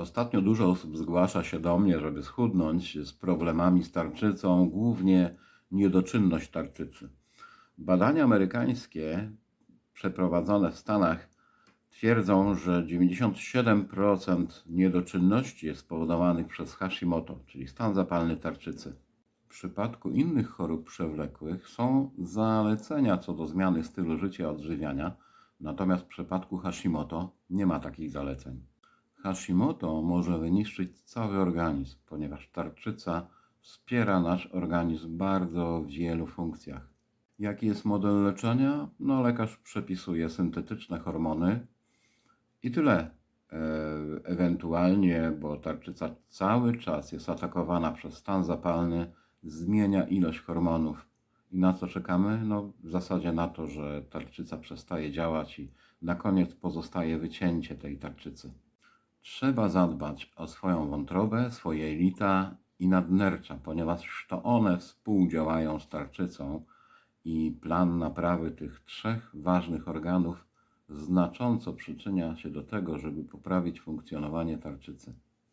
Ostatnio dużo osób zgłasza się do mnie, żeby schudnąć z problemami z tarczycą, głównie niedoczynność tarczycy. Badania amerykańskie przeprowadzone w Stanach twierdzą, że 97% niedoczynności jest spowodowanych przez Hashimoto, czyli stan zapalny tarczycy. W przypadku innych chorób przewlekłych są zalecenia co do zmiany stylu życia i odżywiania, natomiast w przypadku Hashimoto nie ma takich zaleceń. Hashimoto może wyniszczyć cały organizm, ponieważ tarczyca wspiera nasz organizm w bardzo wielu funkcjach. Jaki jest model leczenia? No, lekarz przepisuje syntetyczne hormony i tyle. E, ewentualnie, bo tarczyca cały czas jest atakowana przez stan zapalny, zmienia ilość hormonów. I na co czekamy? No, w zasadzie na to, że tarczyca przestaje działać i na koniec pozostaje wycięcie tej tarczycy. Trzeba zadbać o swoją wątrobę, swoje jelita i nadnercza, ponieważ to one współdziałają z tarczycą i plan naprawy tych trzech ważnych organów znacząco przyczynia się do tego, żeby poprawić funkcjonowanie tarczycy.